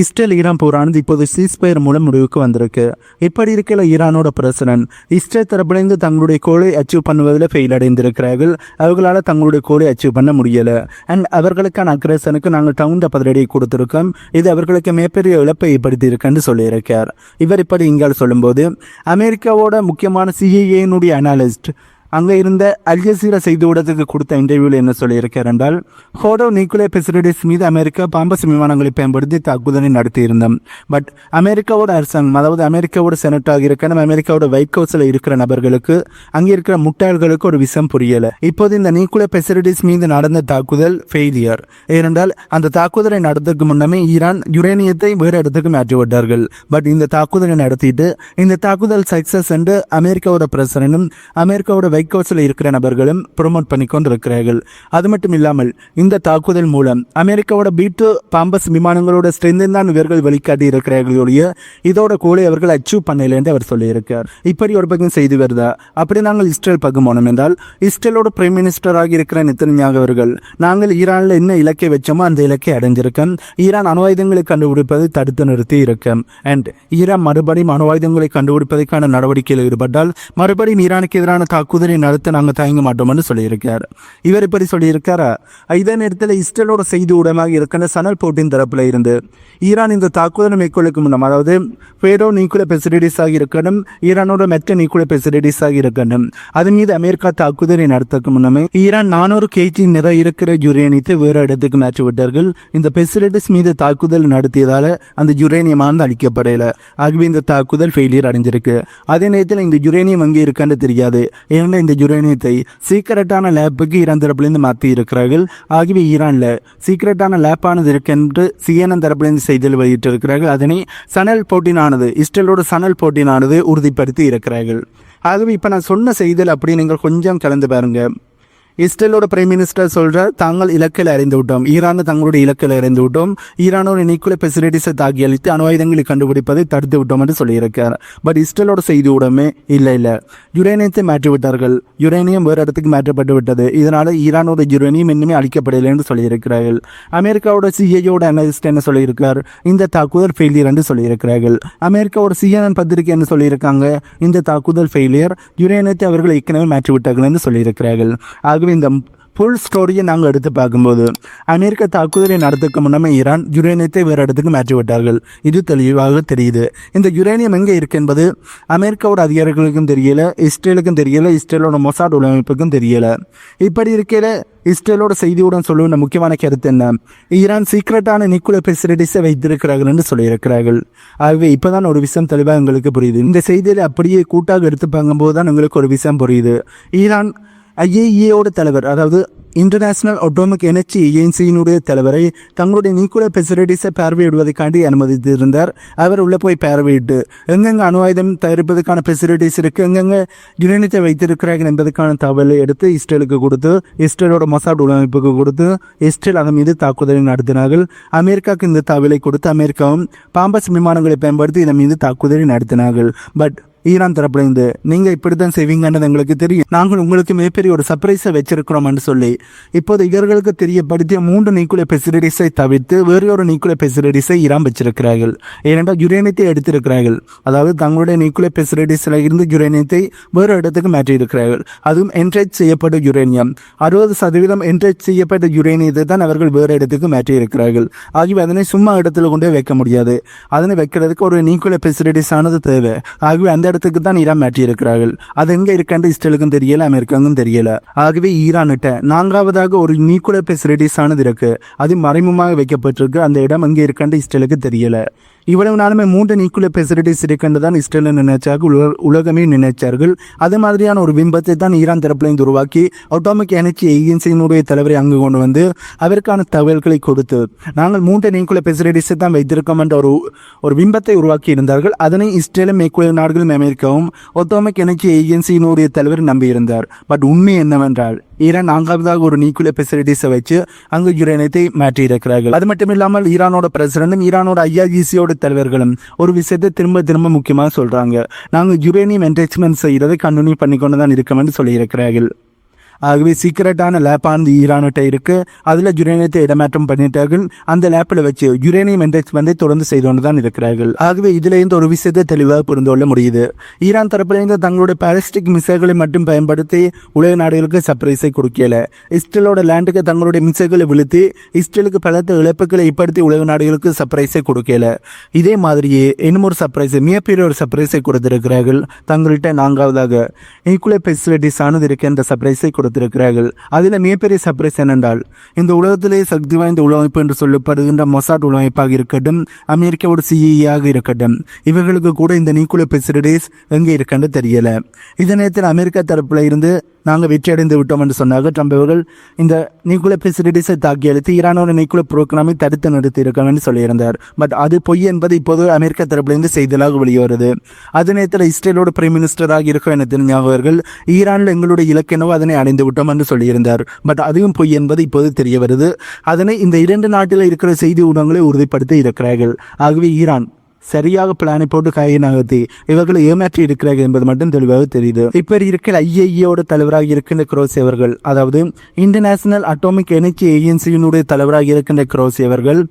Israel Iran போரானது இப்போது ceasefire மூலம் முடிவுக்கு வந்திருக்கு. இப்படி இருக்கிற ஈரானோட பிரசிடன்ட் இஸ்ரேல் தரப்பிலிருந்து தங்களுடைய கோலை அச்சீவ் பண்ணுவதில் ஃபெயில் அடைந்திருக்கிறார்கள். அவர்களால் தங்களுடைய கோலை அச்சீவ் பண்ண முடியலை. அண்ட் அவர்களுக்கான அக்ரேஷனுக்கு நாங்கள் தகுந்த பதிலடியை கொடுத்திருக்கோம். இது அவர்களுக்கு மிகப்பெரிய இழப்பை ஏற்படுத்தி இருக்குன்னு சொல்லியிருக்கார். இவர் இப்படி இங்கால் சொல்லும்போது அமெரிக்காவோட முக்கியமான சிஐஏனுடைய அனாலிஸ்ட் அங்கே இருந்த அல்ஜசீரா செய்தி ஊடகத்துக்கு கொடுத்த இன்டர்வியூவில் என்ன சொல்லியிருக்கார் என்றால் ஹோடோ நியூக்ளியர் ஃபெசிலிட்டிஸ் மீது அமெரிக்கா பாம்பஸ் விமானங்களை பயன்படுத்தி தாக்குதலை நடத்தியிருந்தோம். பட் அமெரிக்காவோட அரசாங்கம் அதாவது அமெரிக்காவோட செனட்டாக இருக்கிற அமெரிக்காவோட ஒயிட் ஹவுஸில் இருக்கிற நபர்களுக்கு அங்கே இருக்கிற முட்டாள்களுக்கு ஒரு விஷம் புரியலை. இப்போது இந்த நியூக்ளியர் ஃபெசிலிட்டிஸ் மீது நடந்த தாக்குதல் ஃபெயிலியர் ஏனென்றால் அந்த தாக்குதலை நடத்துக்கு முன்னமே ஈரான் யுரேனியத்தை வேறு இடத்துக்கு மாற்றி விட்டார்கள். பட் இந்த தாக்குதலை நடத்திட்டு இந்த தாக்குதல் சக்சஸ் என்று அமெரிக்காவோட பிரசிடனும் அமெரிக்காவோட ஒயிட் ஹவுஸில் இருக்கிற நபர்களும் ப்ரொமோட் பண்ணி கொண்டிருக்கிறார்கள் அது மட்டும் இல்லாமல் இந்த தாக்குதல் மூலம் அமெரிக்காவோட பீட்டு பாம்பஸ் விமானங்களோட ஸ்ட்ரென்தன் தான் இவர்கள் வெளிக்காட்டி இருக்கிறார்கள் ஒழிய இதோட கூட அவர்கள் அச்சீவ் பண்ணல என்று அவர் சொல்லியிருக்கார். இப்படி ஒரு பக்கம் செய்து வருதா? அப்படி நாங்கள் இஸ்ரேல் பக்கம் போனோம் என்றால் இஸ்ரேலோட பிரைம் மினிஸ்டராக இருக்கிற நித்தன்யாகு அவர்கள் நாங்கள் ஈரானில் என்ன இலக்கை வச்சோமோ அந்த இலக்கை அடைஞ்சிருக்கோம் ஈரான் அணு ஆயுதங்களை கண்டுபிடிப்பதை தடுத்து நிறுத்தி இருக்கோம். அண்ட் ஈரான் மறுபடியும் அணு ஆயுதங்களை கண்டுபிடிப்பதற்கான நடவடிக்கையில் ஈடுபட்டால் மறுபடியும் ஈரானுக்கு எதிரான தாக்குதல் நடத்த நாங்கள் தயங்க மாட்டோம்னு சொல்லியிருக்கார். இவர் இப்படி சொல்லியிருக்காரா? இதே நேரத்தில் இஸ்ரேலோட செய்தி ஊடகமாக இருக்கிற சனல் போட்டின் தரப்பில் இருந்து ஈரான் இந்த தாக்குதலை மேற்கொள்ளுக்கு முன்னம் அதாவது ஃபேடோ நியூக்ளியர் ஃபெசிலிட்டிஸாக இருக்கணும் ஈரானோட மெட்ட நியூக்ளியர் ஃபெசிலிட்டிஸாக இருக்கணும். அது மீது அமெரிக்கா தாக்குதலை நடத்தக்கு முன்னமே ஈரான் நானூறு கேஜி நிறை இருக்கிற யுரேனியத்தை வேறு இடத்துக்கு மாற்றி விட்டார்கள். இந்த ஃபெசிலிட்டிஸ் மீது தாக்குதல் நடத்தியதால அந்த யுரேனியமானது அழிக்கப்படல. ஆகவே இந்த தாக்குதல் ஃபெயிலியர் அடைஞ்சிருக்கு. அதே நேரத்தில் இந்த யுரேனியம் அங்கே இருக்கான்னு தெரியாது. ஏன்னா இந்த யுரேனியத்தை சீக்கிரட்டான லேப்புக்கு ஈரான் தரப்பிலிருந்து மாற்றி இருக்கிறார்கள் ஆகியவை ஈரானில் சீக்கிரட்டான லேப்பானது இருக்கென்று சிஎன்என் தரப்பிலிருந்து செய்தியில் வெளியிட்டிருக்கிறார்கள். அதனை சனல் போட்டினானது இஸ்ரேலோட சனல் போட்டினானது உறுதிப்படுத்தி இருக்கிறார்கள். ஆகவே இப்போ நான் சொன்ன செய்தியில் அப்படி நீங்கள் கொஞ்சம் கலந்து பாருங்கள் இஸ்ரேலோட பிரைம் மினிஸ்டர் சொல்றார் தாங்கள் இலக்கில் அறிந்து விட்டோம். ஈரான் தங்களுடைய இலக்கில் அறிந்து விட்டோம். ஈரானோட நியூக்ளியர் ஃபெசிலிட்டிஸை தாக்கி அளித்து அணு ஆயுதங்களை கண்டுபிடிப்பதை தடுத்து விட்டோம் என்று சொல்லியிருக்கார். பட் இஸ்ரேலோட செய்தி உடமே இல்லை இல்லை. யுரேனியத்தை மாற்றி விட்டார்கள் யுரேனியம் வேறு இடத்துக்கு மாற்றப்பட்டு விட்டது. இதனால ஈரானோட யுரேனியம் இன்னுமே அளிக்கப்படலை என்று சொல்லியிருக்கிறார்கள். அமெரிக்காவோட சிஏயோட அனலிஸ்ட் என்ன சொல்லியிருக்கார்? இந்த தாக்குதல் ஃபெயிலியர் என்று சொல்லியிருக்கிறார்கள். அமெரிக்காவோட சிஎன்என் பத்திரிகை என்ன சொல்லியிருக்காங்க? இந்த தாக்குதல் ஃபெயிலியர் யுரேனியத்தை அவர்கள் ஏற்கனவே மாற்றிவிட்டார்கள் என்று சொல்லியிருக்கிறார்கள். ஆகவே இந்த ஃபுல் ஸ்டோரியை நாங்கள் எடுத்து பார்க்கும்போது அமெரிக்க தாக்குதலை நடத்துக்கு முன்னமே ஈரான் யுரேனியத்தை வேறு இடத்துக்கு மாற்றி விட்டார்கள். இது தெளிவாக தெரியுது. இந்த யுரேனியம் எங்கே இருக்கு என்பது அமெரிக்காவோட அதிகாரிகளுக்கும் தெரியல இஸ்ரேலுக்கும் தெரியல இஸ்ரேலோட மொசாட் உள்ளமைப்புக்கும் தெரியல. இப்படி இருக்கையில் இஸ்ரேலோட செய்தியுடன் சொல்லுகிற முக்கியமான கருத்து என்ன? ஈரான் சீக்ரெட்டான நியூக்ளியர் ஃபெசிலிட்டிஸை வைத்திருக்கிறார்கள் என்று சொல்லியிருக்கிறார்கள். ஆகவே இப்போதான் ஒரு விஷயம் தெளிவாக எங்களுக்கு புரியுது. இந்த செய்தியில் அப்படியே கூட்டாக எடுத்து பார்க்கும்போது தான் எங்களுக்கு ஒரு விஷயம் புரியுது. ஈரான் ஐஏஇயோட தலைவர் அதாவது இன்டர்நேஷனல் அட்டோமிக் எனர்ஜி ஏஜென்சியினுடைய தலைவரை தங்களுடைய நியூக்ளியர் ஃபெசிலிட்டிஸை பார்வையிடுவதற்காண்டி அனுமதித்திருந்தார். அவர் உள்ளே போய் பார்வையிட்டு எங்கெங்கே அணு ஆயுதம் தயாரிப்பதற்கான ஃபெசிலிட்டிஸ் இருக்குது எங்கெங்கே யுரேனியத்தை வைத்திருக்கிறார்கள் என்பதற்கான தகவலை எடுத்து இஸ்ரேலுக்கு கொடுத்து இஸ்ரேலோட மொசாட் உள்ளமைப்புக்கு கொடுத்து இஸ்ரேல் அதன் மீது தாக்குதலை நடத்தினார்கள். அமெரிக்காவுக்கு இந்த தகவலை கொடுத்து அமெரிக்காவும் பாம்பஸ் விமானங்களை பயன்படுத்தி இதன் மீது தாக்குதலை நடத்தினார்கள். பட் ஈரான் தரப்புலேருந்து நீங்கள் இப்படி தான் செய்வீங்கன்றது எங்களுக்கு தெரியும். நாங்கள் உங்களுக்கு மிகப்பெரிய ஒரு சர்ப்ரைஸை வச்சிருக்கிறோம்னு சொல்லி இப்போது இவர்களுக்கு தெரியப்படுத்திய மூன்று நியூக்ளியர் ஃபெசிலிட்டிஸை தவிர்த்து வேறு ஒரு நியூக்ளியர் ஃபெசிலிட்டிஸை ஈரான் வச்சிருக்கிறார்கள். ஏனென்றால் யுரேனியத்தை எடுத்திருக்கிறார்கள். அதாவது தங்களுடைய நியூக்ளியர் ஃபெசிலிட்டிஸில் இருந்து யுரேனியத்தை வேறு இடத்துக்கு மாற்றியிருக்கிறார்கள். அதுவும் என்ட்ரேஜ் செய்யப்பட்ட யுரேனியம் அறுபது சதவீதம் என்ட்ரேஜ் செய்யப்பட்ட யுரேனியத்தை தான் அவர்கள் வேறு இடத்துக்கு மாற்றியிருக்கிறார்கள். ஆகியவை அதனை சும்மா இடத்துல கொண்டே வைக்க முடியாது. அதனை வைக்கிறதுக்கு ஒரு நியூக்ளியர் ஃபெசிலிட்டிஸ் ஆனது தேவை. ஆகவே அந்த இடத்துக்கு தான் ஈரான் மாற்றியிருக்கிறார்கள் அது எங்கே இருக்கான்னு இஸ்ரேலுக்கும் தெரியல அமெரிக்காவுக்கும் தெரியல. ஆகவே ஈரான்கிட்ட நான்காவதாக ஒரு நியூக்ளியர் ஃபெசிலிட்டிஸ் ஆனது இருக்கு. அது மறைமுகமாக வைக்கப்பட்டிருக்கு. அந்த இடம் அங்கே இருக்கான்னு இஸ்ரேலுக்கு தெரியல. இவ்வளவு நாளுமே மூன்று நியூக்ளியர் ஃபெசிலிட்டிஸ் இருக்குன்றதான் இஸ்ரேல் நினைச்சார்கள் உலக உலகமே நினைச்சார்கள். அது மாதிரியான ஒரு பிம்பத்தை தான் ஈரான் தரப்புலேருந்து உருவாக்கி அட்டாமிக் எனர்ஜி ஏஜென்சியினுடைய தலைவரை அங்கு கொண்டு வந்து அவருக்கான தகவல்களை கொடுத்து நாங்கள் மூன்று நியூக்ளியர் ஃபெசிலிட்டிஸை தான் வைத்திருக்கோம் என்ற ஒரு ஒரு பிம்பத்தை உருவாக்கி இருந்தார்கள். அதனை இஸ்ரேலும் மேற்குலக நாடுகளும் அமெரிக்காவும் ஒட்டாமிக் எனர்ஜி ஏஜென்சியினுடைய தலைவர் நம்பியிருந்தார். பட் உண்மை என்னவென்றால் ஈரான் நான்காவதாக ஒரு நியூக்ளியர் ஃபெசிலிட்டிஸை வச்சு அங்கு யுரேனியத்தை மாற்றியிருக்கிறார்கள். அது மட்டும் இல்லாமல் ஈரானோட பிரசிடண்டும் ஈரானோட ஐஆர்இசியோட தலைவர்களும் ஒரு விஷயத்தை திரும்ப திரும்ப முக்கியமாக சொல்றாங்க. நாங்கள் யுரேனியம் என்டேச்மெண்ட் செய்யறதை கண்டினியூ பண்ணிக்கொண்டு தான் இருக்கோம்னு சொல்லியிருக்கிறார்கள். ஆகவே சீக்கிரட்டான லேப்பானது ஈரான்கிட்ட இருக்கு. அதில் யுரேனியத்தை இடமாற்றம் பண்ணிட்டார்கள். அந்த லேப்பில் வச்சு யுரேனியம் இண்டெக்ஸ் வந்து தொடர்ந்து செய்து கொண்டு தான் இருக்கிறார்கள். ஆகவே இதுலேருந்து ஒரு விஷயத்தை தெளிவாக புரிந்து கொள்ள முடியுது. ஈரான் தரப்பிலிருந்து தங்களுடைய பாலிஸ்டிக் மிசைல்களை மட்டும் பயன்படுத்தி உலக நாடுகளுக்கு சர்ப்ரைஸை கொடுக்கல. இஸ்ரேலோட லேண்டுக்கு தங்களுடைய மிசைல்களை விழுத்தி இஸ்ரேலுக்கு பலத்த இழப்புகளை ஏற்படுத்தி உலக நாடுகளுக்கு சர்ப்ரைஸை கொடுக்கல. இதே மாதிரியே இன்னும் ஒரு சர்ப்ரைஸ் மிகப்பெரிய ஒரு சர்ப்ரைஸை கொடுத்திருக்கிறார்கள் தங்கள்கிட்ட நான்காவதாக. ஈக்குவல் ஃபெசிலிட்டிஸ் ஆனது இருக்கின்ற சர்ப்ரைஸை கொடுத்திருக்கிறார்கள் அதில் மிகப்பெரிய சர்ப்ரைஸ் என்னென்றால் இந்த உலகத்திலே சக்தி வாய்ந்த உலகமைப்பு என்று சொல்லப்படுகின்ற மொசாட் உலகமைப்பாக இருக்கட்டும் அமெரிக்காவோட சிஇஆக இருக்கட்டும் இவர்களுக்கு கூட இந்த நியூக்ளியர் பெசிலிட்டிஸ் எங்கே இருக்குன்னு தெரியல. இதே நேரத்தில் அமெரிக்கா தரப்பில் இருந்து நாங்கள் வெற்றியடைந்து விட்டோம் என்று சொன்னார்கள். ட்ரம்ப் அவர்கள் இந்த நியூக்ளியர் ஃபெசிலிட்டிஸை தாக்கி அளித்து ஈரானோட நியூக்ளியர் ப்ரோக்ராமை தடுத்து நிறுத்தி என்று சொல்லியிருந்தார். பட் அது பொய் என்பது இப்போது அமெரிக்க தரப்பிலிருந்து செய்திகளாக வெளிவருது. அதே நேரத்தில் இஸ்ரேலோட பிரைம் மினிஸ்டராக இருக்கும் என தெரிஞ்சவர்கள் ஈரானில் எங்களுடைய இலக்கெனவோ அதனை அடைந்து விட்டோம் என்று சொல்லியிருந்தார். பட் அதுவும் பொய் என்பது இப்போது தெரிய வருது அதனை இந்த இரண்டு நாட்டில் இருக்கிற செய்தி ஊடகங்களை உறுதிப்படுத்தி இருக்கிறார்கள். ஆகவே ஈரான் சரியாக பிளானை போட்டு கையை நகர்த்தி இவர்களை ஏமாற்றி இருக்கிறார்கள் என்பது மட்டும் தெளிவாக தெரியுது. இப்ப இருக்கிற ஐஏஇயோட தலைவராக இருக்கின்ற குரோசி அவர்கள் அதாவது இன்டர்நேஷனல் அட்டோமிக் எனர்ஜி ஏஜென்சியினுடைய தலைவராக இருக்கின்ற குரோசி அவர்கள்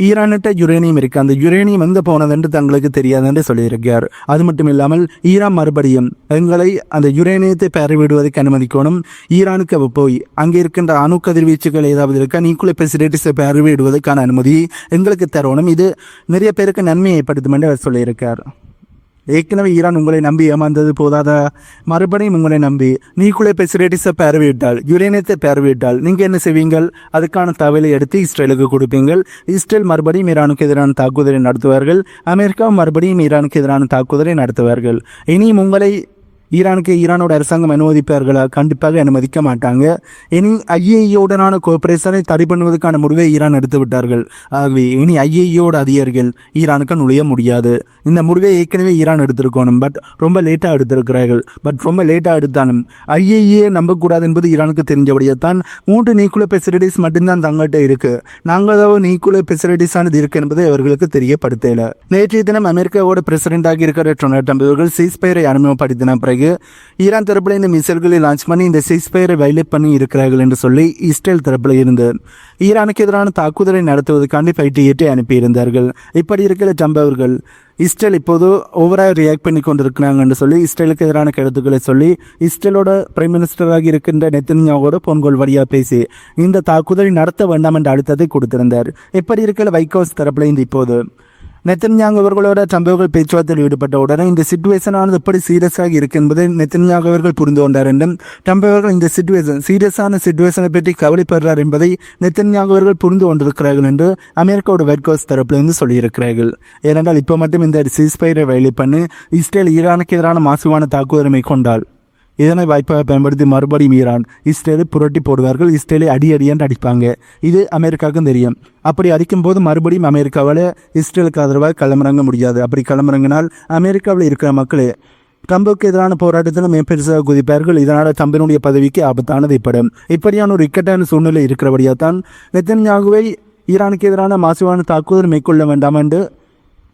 ஈரானிட்ட யுரேனியம் இருக்கு. அந்த யுரேனியம் எங்க போனதுன்னு தங்களுக்கு தெரியாது என்று சொல்லியிருக்கார். அது மட்டும் இல்லாமல் ஈரான் மறுபடியும் எங்களை அந்த யுரேனியத்தை பெறவிடுவதற்கு அனுமதிக்கணும். ஈரானுக்கு அவ போய் அங்கே இருக்கின்ற அணு கதிர்வீச்சுகள் ஏதாவது இருக்கா? நியூக்ளியர் ஃபெசிலிட்டிஸை பெறவிடுவதற்கான அனுமதி எங்களுக்கு தரணும். இது நிறைய பேருக்கு நன்மையை ஏற்படுத்தும் என்று அவர் சொல்லியிருக்கார். ஏற்கனவே ஈரான் உங்களை நம்பி ஏமாந்தது போதாதா? மறுபடியும் உங்களை நம்பி நியூக்ளியர் ஃபெசிலிட்டிஸை பரவிவிட்டால் யுரேனியத்தை பரவிவிட்டால் நீங்கள் என்ன செய்வீங்கள்? அதுக்கான தகவலை எடுத்து இஸ்ரேலுக்கு கொடுப்பீங்கள். இஸ்ரேல் மறுபடியும் ஈரானுக்கு எதிரான தாக்குதலை நடத்துவார்கள். அமெரிக்கா மறுபடியும் ஈரானுக்கு எதிரான தாக்குதலை நடத்துவார்கள். இனியும் உங்களை ஈரானுக்கு ஈரானோட அரசாங்கம் அனுமதிப்பார்களா கண்டிப்பாக அனுமதிக்க மாட்டாங்க. இனி ஐஏஇயோடனான கோஆபரேஷனை தடை பண்ணுவதற்கான முடிவை ஈரான் எடுத்து விட்டார்கள். ஆகவே இனி ஐஏஇயோட அதிகாரிகள் ஈரானுக்கு நுழைய முடியாது. இந்த முடிவை ஏற்கனவே ஈரான் எடுத்திருக்கணும். பட் ரொம்ப லேட்டாக எடுத்திருக்கிறார்கள். பட் ரொம்ப லேட்டாக எடுத்தாலும் ஐஏஇயே நம்பக்கூடாது என்பது ஈரானுக்கு தெரிஞ்சபடியே தான் மூன்று நியூக்ளியர் ஃபெசிலிட்டிஸ் மட்டும்தான் தங்கள்கிட்ட இருக்குது நாங்கள் ஏதாவது நியூக்ளியர் ஃபெசிலிட்டிஸ் ஆனது என்பது என்பதை அவர்களுக்கு தெரியப்படுத்தல. நேற்றைய தினம் அமெரிக்காவோட பிரசிடென்டாக இருக்கிற டொனால்ட் ட்ரம்ப் இவர்கள் சீஸ்பயரை அறிமுகப்படுத்தின பிறகு ஈரான் தரப்பில் இந்த மிசைல்களை லான்ச் பண்ணி இந்த சீஸ்பயரை வைலேட் பண்ணி இருக்கிறார்கள் என்று சொல்லி இஸ்ரேல் தரப்பில் இருந்து ஈரானுக்கு எதிரான தாக்குதலை நடத்துவதற்காண்டி ஃபைட்டு ஏற்றி அனுப்பியிருந்தார்கள். இப்படி இருக்கிற ட்ரம்ப் அவர்கள் இஸ்ரேல் இப்போது ஓவராக ரியாக்ட் பண்ணி கொண்டிருக்கிறாங்கன்னு சொல்லி இஸ்ரேலுக்கு எதிரான கருத்துக்களை சொல்லி இஸ்ரேலோட பிரைம் மினிஸ்டராக இருக்கின்ற நெத்தன்யாவோட போன்கோல் வழியாக பேசி இந்த தாக்குதலை நடத்த வேண்டாம் என்ற அழுத்தத்தை கொடுத்திருந்தார். இப்படி இருக்கிற வைகோஸ் தரப்பில் இந்த இப்போது நெத்தன்யாங் அவர்களோட ட்ரம்ப் பேச்சுவார்த்தையில் ஈடுபட்ட உடனே இந்த சிச்சுவேஷனானது எப்படி சீரியஸாக இருக்கு என்பதை நெத்தன்யாங் அவர்கள் புரிந்து கொண்டார் என்றும் ட்ரம்ப் அவர்கள் இந்த சிச்சுவேஷன் சீரியஸான சிச்சுவேஷனை பற்றி கவலைப்படுறார் என்பதை நெத்தன்யாங் அவர்கள் புரிந்து கொண்டிருக்கிறார்கள் என்று அமெரிக்காவோட வெட் கோஸ் தரப்பிலிருந்து சொல்லியிருக்கிறார்கள். ஏனென்றால் இப்போ மட்டும் இந்த சீஸ்பயரை வேலை பண்ணி இஸ்ரேல் ஈரானுக்கு எதிரான மாசுவான தாக்குதலை மேற்கொண்டால் இதனை வாய்ப்பாக பயன்படுத்தி மறுபடியும் ஈரான் இஸ்ரேலை புரட்டி போடுவார்கள். இஸ்ரேலை அடி அடி என்று அடிப்பாங்க. இது அமெரிக்காவுக்கும் தெரியும். அப்படி அடிக்கும் போது மறுபடியும் அமெரிக்காவால் இஸ்ரேலுக்கு ஆதரவாக களமிறங்க முடியாது. அப்படி களமிறங்கினால் அமெரிக்காவில் இருக்கிற மக்களே ட்ரம்புக்கு எதிரான போராட்டத்தில் மேம்பெருசாக குதிப்பார்கள். இதனால் ட்ரம்பினுடைய பதவிக்கு ஆபத்தானது ஏற்படும். இப்படியான ஒரு இக்கட்டான சூழ்நிலை இருக்கிறபடியாக தான் நெத்தன்யாகுவை ஈரானுக்கு எதிரான மாசுவான தாக்குதல் மேற்கொள்ள வேண்டாம் என்று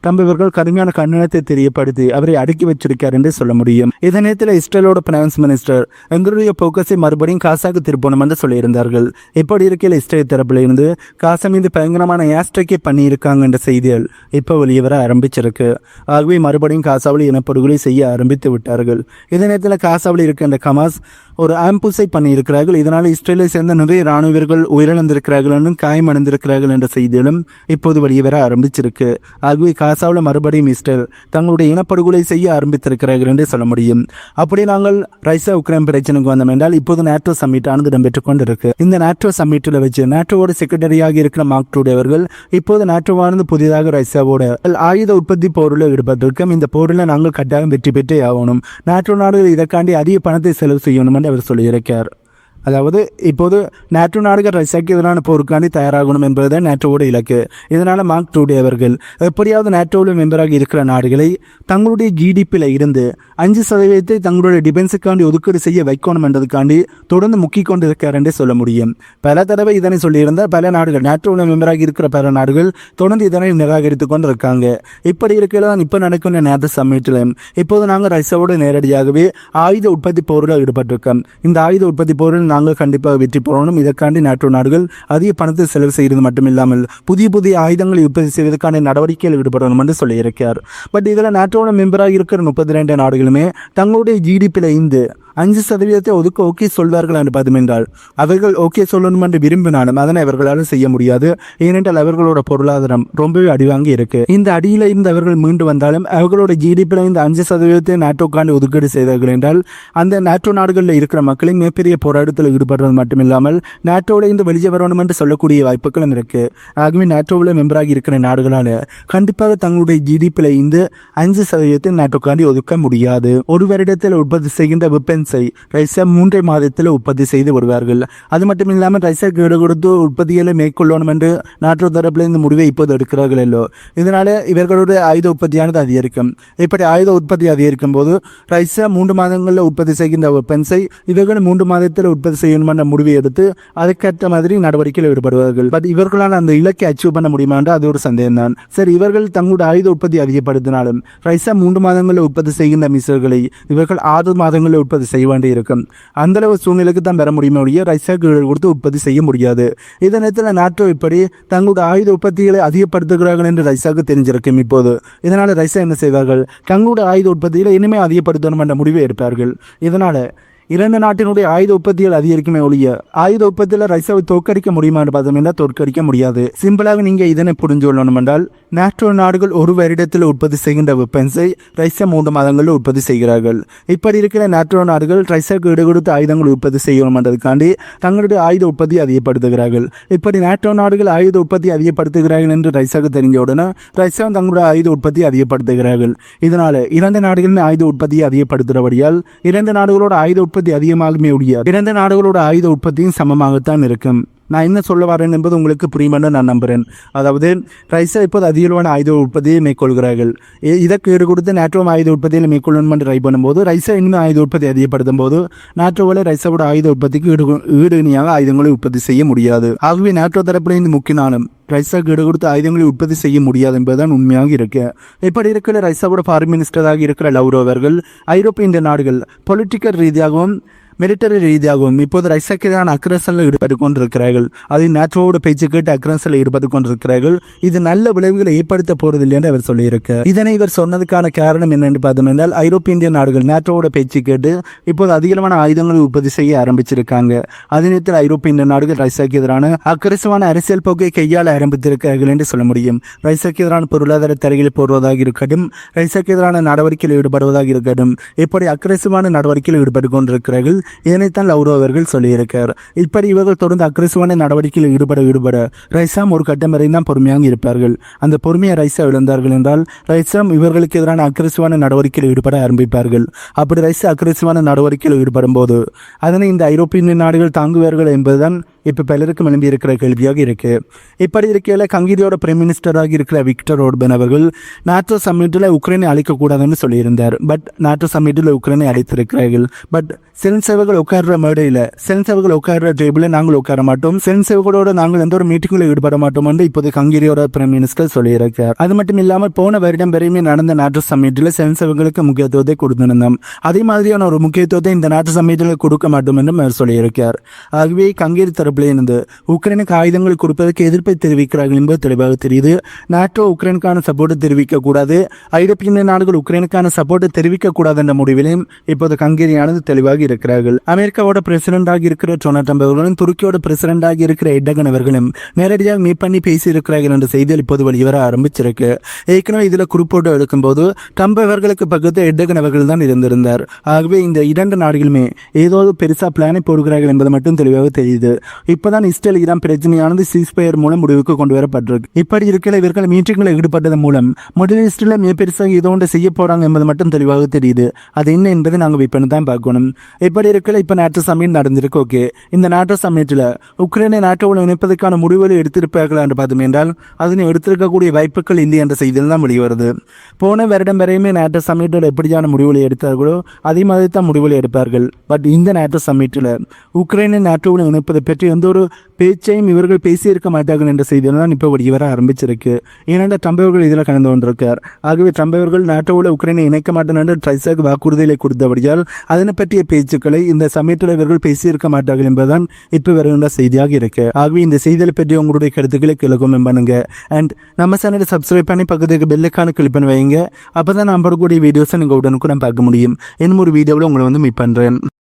ட்ரம்ப் இவர்கள் கடுமையான கண்டனத்தை தெரியப்படுத்தி அவரை அடுக்கி வச்சிருக்கார் என்று சொல்ல முடியும். இதே நேரத்தில் இஸ்ரேலோட பினான்ஸ் மினிஸ்டர் எங்களுடைய போக்கஸை மறுபடியும் காசாக்கு திருப்பணும் என்று சொல்லியிருந்தார்கள். எப்படி இருக்கையில் இஸ்ரேல் தரப்பில் இருந்து காசா மீது பயங்கரமான ஏஸ்ட்ரைக்கை பண்ணியிருக்காங்க என்ற செய்திகள் இப்போ வெளியவர ஆரம்பிச்சிருக்கு. ஆகவே மறுபடியும் காசாவில் இனப்படுகொலை செய்ய ஆரம்பித்து விட்டார்கள். இதே நேரத்தில் காசாவில் இருக்கின்ற கமாஸ் ஒரு ஆம்புசை பண்ணியிருக்கிறார்கள். இதனால் இஸ்ரேலை சேர்ந்த நிறைய ராணுவ வீரர்கள் உயிரிழந்திருக்கிறார்கள் என்றும் காயமடைந்திருக்கிறார்கள் என்ற செய்திகளும் இப்போது வெளியே வர ஆரம்பிச்சிருக்கு. ஆகவே காசாவில் மறுபடியும் இஸ்ரேல் தங்களுடைய இனப்படுகொலை செய்ய ஆரம்பித்திருக்கிறார்கள் என்று சொல்ல முடியும். அப்படி நாங்கள் ரைசா உக்ரைன் பிரச்சனைக்கு வந்தோம் என்றால் இப்போது நேட்டோ சம்மிட் ஆனது இடம்பெற்றுக் கொண்டிருக்கு. இந்த நேட்டோ சம்மிட்டில் வச்சு நேட்டோவோட செக்ரட்டரியாக இருக்கிற மார்க் டூடே அவர்கள் இப்போது நேட்டோவானது புதிதாக ரைசாவோட ஆயுத உற்பத்தி போரில் ஈடுபட்டிருக்கோம். இந்த போரில் நாங்கள் கட்டாயம் வெற்றி பெற்றே ஆகணும். நேட்டோ நாடுகள் இதற்காண்டி அதிக பணத்தை செலவு செய்யணும் என்று அவர் சொல்லியிருக்கார் அதாவது இப்போது நேட்டோ நாடுகள் ரஷ்யாக்கு எதிரான போருக்காண்டி தயாராகணும் என்பதுதான் நேட்டோவோட இலக்கு. இதனால் மார்க் டூடி அவர்கள் எப்படியாவது நேட்டோவில் மெம்பராக இருக்கிற நாடுகளை தங்களுடைய ஜிடிபியில் இருந்து அஞ்சு சதவீதத்தை தங்களுடைய டிஃபென்ஸுக்காண்டி ஒதுக்கீடு செய்ய வைக்கணும் என்றதுக்காண்டி தொடர்ந்து முக்கிக் கொண்டிருக்கார் என்றே சொல்ல முடியும். பல தடவை இதனை சொல்லியிருந்தால் பல நாடுகள் நேட்டோவில் மெம்பராக இருக்கிற பல நாடுகள் தொடர்ந்து இதனை நிராகரித்து கொண்டு இருக்காங்க இப்படி இருக்கையில் தான் இப்போ நடக்கின்ற நேரத்தை சமயத்தில் இப்போது நாங்கள் ரஷ்யாவோடு நேரடியாகவே ஆயுத உற்பத்தி போரில் ஈடுபட்டிருக்கோம். இந்த ஆயுத உற்பத்தி போரில் நாங்கள் கண்டிப்பாக வெற்றி பெறணும். இதற்காண்டி நாட்டோ நாடுகள் அதிக பணத்தை செலவு செய்கிறது மட்டுமில்லாமல் புதிய புதிய ஆயுதங்களை உற்பத்தி செய்வதற்கான நடவடிக்கையில் ஈடுபடணும் என்று சொல்லியிருக்கிறார். பட் இதில் நாட்டோட மெம்பராக இருக்கிற முப்பத்தி ரெண்டு நாடுகளுமே தங்களுடைய ஜிடிபியில் இருந்து அஞ்சு சதவீதத்தை ஒதுக்க ஓகே சொல்வார்கள் என்று பார்த்தோமென்றால் அவர்கள் ஓகே சொல்லணும் என்று விரும்பினாலும் அதனை அவர்களால் செய்ய முடியாது. ஏனென்றால் அவர்களோட பொருளாதாரம் ரொம்பவே அடிவாங்கி இருக்கு. இந்த அடியில் இருந்து அவர்கள் மீண்டு வந்தாலும் அவர்களோட ஜிடிபியில் இந்த அஞ்சு சதவீதத்தை நாட்டோக்காண்டு ஒதுக்கீடு செய்தார்கள் என்றால் அந்த நாட்டோ நாடுகளில் இருக்கிற மக்களின் மிகப்பெரிய போராட்டத்தில் ஈடுபடுறது மட்டுமில்லாமல் நாட்டோவில் இருந்து வெளியே வரணும் என்று சொல்லக்கூடிய வாய்ப்புகளும் இருக்கு. ஆகவே நாட்டோவில் மெம்பராகி இருக்கிற நாடுகளால் கண்டிப்பாக தங்களுடைய ஜிடிபியில் இருந்து அஞ்சு சதவீதத்தை நாட்டோக்காண்டி ஒதுக்க முடியாது. ஒரு வருடத்தில் உற்பத்தி செய்கின்ற வெப்பன்ஸை ரைஸை மூன்றே மாதத்தில் உற்பத்தி செய்து வருவார்கள் அது மட்டும் இல்லாமல் ரைசா கீடு கொடுத்து உற்பத்திகளை மேற்கொள்ளணும் என்று நாட்டு தரப்பில் இந்த முடிவை இப்போது எடுக்கிறார்கள் அல்லோ இதனால இவர்களுடைய ஆயுத உற்பத்தியானது அதிகரிக்கும். இப்படி ஆயுத உற்பத்தி அதிகரிக்கும் போது ரைசா மூன்று மாதங்களில் உற்பத்தி செய்கின்ற வெப்பன்ஸை இவர்கள் மூன்று மாதத்தில் உற்பத்தி செய்யணும் என்ற முடிவை எடுத்து அதுக்கேற்ற மாதிரி நடவடிக்கையில் ஈடுபடுவார்கள். பட் இவர்களால் அந்த இலக்கை அச்சீவ் பண்ண முடியுமா என்று அது ஒரு சந்தேகம் தான் சரி இவர்கள் தங்களுடைய ஆயுத உற்பத்தி அதிகப்படுத்தினாலும் ரைசா மூன்று மாதங்களில் உற்பத்தி செய்கின்ற மிசர்களை இவர்கள் ஆறு மாதங்களில் உற்பத்தி செய்ய வேண்டி இருக்கும் அந்தளவு சூழ்நிலைக்கு தான் பெற முடியுமே ஒழிய ரைசா கொடுத்து உற்பத்தி செய்ய முடியாது. இதே நேரத்தில் நாட்டோ இப்படி தங்களுடைய ஆயுத உற்பத்திகளை அதிகப்படுத்துகிறார்கள் என்று ரைசாவுக்கு தெரிஞ்சிருக்கும் இப்போது. இதனால் ரைசா என்ன செய்வார்கள்? தங்களுடைய ஆயுத உற்பத்திகளை இனிமேல் அதிகப்படுத்தணும் என்ற முடிவை எடுப்பார்கள். இதனால் இரண்டு நாட்டினுடைய ஆயுத உற்பத்திகள் அதிகரிக்குமே ஒழிய ஆயுத உற்பத்தியில் ரைசாவை தோற்கடிக்க முடியுமா முடியுமான்னு பார்த்தோம்னா தோற்கடிக்க முடியாது. சிம்பிளாக நீங்கள் இதனை புரிஞ்சு கொள்ளணும் என்றால் நாட்டோ நாடுகள் ஒரு வருடத்தில் உற்பத்தி செய்கின்ற வெப்பன்ஸை ரைசா மூன்று மாதங்களில் உற்பத்தி செய்கிறார்கள். இப்படி இருக்கிற நாட்டோ நாடுகள் ரைசாவுக்கு இடுகொடுத்து ஆயுதங்கள் உற்பத்தி செய்யணும் என்றதுக்காண்டி தங்களுடைய ஆயுத உற்பத்தி அதிகப்படுத்துகிறார்கள். இப்படி நாட்டோ நாடுகள் ஆயுத உற்பத்தி அதிகப்படுத்துகிறார்கள் என்று ரைசாவுக்கு தெரிஞ்ச உடனே ரைசா தங்களுடைய ஆயுத உற்பத்தி அதிகப்படுத்துகிறார்கள். இதனால இரண்டு நாடுகளின் ஆயுத உற்பத்தியை அதிகப்படுத்துகிறபடியால் இரண்டு நாடுகளோட ஆயுத உற்பத்தி அதிகமாகுமே ஒழியாது. இரண்டு நாடுகளோட ஆயுத உற்பத்தியும் சமமாகத்தான் இருக்கும். நான் என்ன சொல்ல வரேன் என்பது உங்களுக்கு புரியுமென்று நான் நம்புகிறேன் அதாவது ரைசா இப்போது அதிகளவான ஆயுத உற்பத்தியை மேற்கொள்கிறார்கள். இதற்கு ஈடு கொடுத்து நேட்டோ ஆயுத உற்பத்தியில் மேற்கொள்ளணும் என்று ட்ரை பண்ணும்போது ரைசா இன்னும் ஆயுத உற்பத்தி அதிகப்படுத்தும் போது நேட்டோவில் ரைசாவோட ஆயுத உற்பத்திக்கு ஈடு ஈடு இணையாக ஆயுதங்களை உற்பத்தி செய்ய முடியாது. ஆகவே நேட்டோ தரப்பில் இந்த முக்கிய நாளும் ரைசாவுக்கு ஈடு கொடுத்து ஆயுதங்களை உற்பத்தி செய்ய முடியாது என்பதுதான் உண்மையாக இருக்கு. இப்படி இருக்கிற ரைசாவோட ஃபாரின் மினிஸ்டராக இருக்கிற லவ்ரோ அவர்கள் ஐரோப்பிய இந்திய நாடுகள் பொலிட்டிக்கல் ரீதியாகவும் மிலிட்டரி ரீதியாகவும் இப்போது ரைசாக்கு எதிரான அக்ரஸனில் ஈடுபட்டு கொண்டிருக்கிறார்கள் அதை நேட்டோவோட பேச்சு கேட்டு அக்ரஸில் ஈடுபட்டு கொண்டிருக்கிறார்கள் இது நல்ல விளைவுகளை ஏற்படுத்த போறதில்லை என்று அவர் சொல்லியிருக்கார் இதனை இவர் சொன்னதுக்கான காரணம் என்னென்று பார்த்தோம்னால் ஐரோப்பிய இந்திய நாடுகள் நேட்டோவோட பேச்சு கேட்டு இப்போது அதிகமான ஆயுதங்களை உற்பத்தி செய்ய ஆரம்பிச்சிருக்காங்க. அதே நேரத்தில் ஐரோப்பிய இந்திய நாடுகள் ரைசாக்கு எதிரான அக்கரசமான அரசியல் போக்கை கையாள ஆரம்பித்திருக்கிறார்கள் என்று சொல்ல முடியும். ரஷ்யாக்கு எதிரான பொருளாதார தரையில் போடுவதாக இருக்கட்டும் ரைசாக்கு எதிரான நடவடிக்கையில் ஈடுபடுவதாக இருக்கட்டும் இப்படி அக்கரசமான நடவடிக்கையில் ஈடுபட்டு கொண்டிருக்கிறார்கள் இதனைத்தான் லவ்ரோ அவர்கள் சொல்லியிருக்கார். இப்படி இவர்கள் தொடர்ந்து அக்ரஸிவான நடவடிக்கையில் ஈடுபட ஈடுபட ரைசாம் ஒரு கட்டம் வரை தான் பொறுமையாக இருப்பார்கள். அந்த பொறுமையை ரைசா இழந்தார்கள் என்றால் ரைசாம் இவர்களுக்கு எதிரான அக்ரஸிவான நடவடிக்கையில் ஈடுபட ஆரம்பிப்பார்கள். அப்படி ரைசா அக்ரஸிவான நடவடிக்கையில் ஈடுபடும் போது அதனை இந்த ஐரோப்பிய நாடுகள் தாங்குவார்கள் என்பதுதான் இப்போ பலருக்கும் எழும்பி இருக்கிற கேள்வியாக இருக்கு. இப்படி இருக்கையில் கங்கீரியோட பிரைம் மினிஸ்டராக இருக்கிற விக்டர் ஓர்பன் அவர்கள் நேட்டோ சம்மிட்டில் உக்ரைனை அழிக்கக்கூடாதுன்னு சொல்லியிருந்தார். பட் நேட்டோ சம்மிட்டில் உக்ரைனை அழைத்திருக்கிறார்கள். பட் சென்சேவர்கள் உட்கார்ற மேடையில் சென்சேவர்கள் உட்கார்ற டேபிளில் நாங்கள் உட்கார மாட்டோம். சென்சேவர்களோட நாங்கள் எந்த ஒரு மீட்டிங்கில் ஈடுபட மாட்டோம் என்று இப்போது கங்கீரியோட பிரைம் மினிஸ்டர் சொல்லியிருக்கார். அது மட்டும் இல்லாமல் போன வருடம் வரையுமே நடந்த நாட்டு சம்மிட்டில் சென்சேவர்களுக்கு முக்கியத்துவத்தை கொடுத்திருந்தோம். அதே மாதிரியான ஒரு முக்கியத்துவத்தை இந்த நாட்டு சம்மிட்டில் கொடுக்க மாட்டோம் என்றும் அவர் சொல்லியிருக்கார். ஆகவே கங்கீர் தரப்பில் இருந்து உக்ரைனுக்கு ஆயுதங்கள் கொடுப்பதற்கு எதிர்ப்பை தெரிவிக்கிறார்கள் என்பது தெளிவாக தெரியுது. நாட்டோ உக்ரைனுக்கான சப்போர்ட்டை தெரிவிக்க கூடாது ஐரோப்பிய நாடுகள் உக்ரைனுக்கான சப்போர்ட்டை தெரிவிக்க கூடாது என்ற முடிவிலையும் இப்போது கங்கேரியானது தெளிவாக இருக்கிறார்கள். அமெரிக்காவோட பிரசிடண்டாக இருக்கிற டொனால்ட் ட்ரம்ப் அவர்களும் துருக்கியோட பிரசிடண்டாக இருக்கிற எட்டகன் அவர்களும் நேரடியாக மீட் பண்ணி பேசி இருக்கிறார்கள் என்ற செய்திகள் இப்போது வெளிவர ஆரம்பிச்சிருக்கு. ஏற்கனவே இதில் குறிப்போடு எடுக்கும்போது ட்ரம்ப் அவர்களுக்கு பக்கத்து எட்டகன் அவர்கள் தான் இருந்திருந்தார். ஆகவே இந்த இரண்டு நாடுகளுமே ஏதோ பெருசா பிளானை போடுகிறார்கள் என்பது மட்டும் தெளிவாக தெரியுது. இப்பதான் இஸ்ரேல் ஈரான் பிரச்சனையானது சீஸ்பயர் மூலம் முடிவுக்கு கொண்டு வரப்பட்டிருக்கு இப்படி இருக்கிற இவர்கள் மீட்டிங்கில் ஈடுபட்டதன் மூலம் மிடில் ஈஸ்டில் மிக பெருசாக ஏதோ ஒன்று செய்ய போறாங்க என்பது மட்டும் தெளிவாக தெரியுது. அது என்ன என்பதை நாங்கள் விற்பனை தான் பார்க்கணும். இப்படி இருக்கல இப்போ நாட்டு சமயம் நடந்திருக்கு ஓகே. இந்த நாட்டு சமயத்தில் உக்ரைனை நாட்டோடு இணைப்பதற்கான முடிவுகளை எடுத்திருப்பார்களா என்று பார்த்தோம் என்றால் அதனை எடுத்திருக்கக்கூடிய வாய்ப்புகள் இல்லை என்ற செய்தியில் தான் வெளிவருது போன வருடம் வரையுமே நாட்டு சமயத்தில் எப்படியான முடிவுகளை எடுத்தார்களோ அதே மாதிரி தான் முடிவுகளை எடுப்பார்கள். பட் இந்த நாட்டு சமயத்தில் உக்ரைனை நாட்டோடு இணைப்பதை பற்றி எந்த ஒரு பேச்சையும் இவர்கள் பேசியிருக்க மாட்டார்கள் என்ற செய்தியில் தான் இப்போ வெளியே வர ஆரம்பிச்சிருக்கு. ஏனென்றால் ட்ரம்ப் அவர்கள் இதில் கலந்து கொண்டிருக்கார். ஆகவே ட்ரம்ப் அவர்கள் நாட்டோட உக்ரைனை இணைக்க மாட்டேன் என்று ட்ரைசாக் வாக்குறுதிகளை கொடுத்தபடியால் அதனை பற்றிய பேச்சுக்களை இந்த சமயத்தில் இவர்கள் பேசியிருக்க மாட்டார்கள் என்பதுதான் இப்போ வருகின்ற செய்தியாக இருக்கு. ஆகவே இந்த செய்திகளை பற்றி உங்களுடைய கருத்துக்களை கிழக்கும் பண்ணுங்க அண்ட் நம்ம சேனலை சப்ஸ்கிரைப் பண்ணி பக்கத்துக்கு பெல்லுக்கான கிளிக் பண்ணி வைங்க அப்போ தான் நான் கூடிய வீடியோஸை நீங்கள் உடனுக்குடன் பார்க்க முடியும். இன்னும் ஒரு வீடியோவில் உங்களை வந்து மீட் பண்ணுறேன்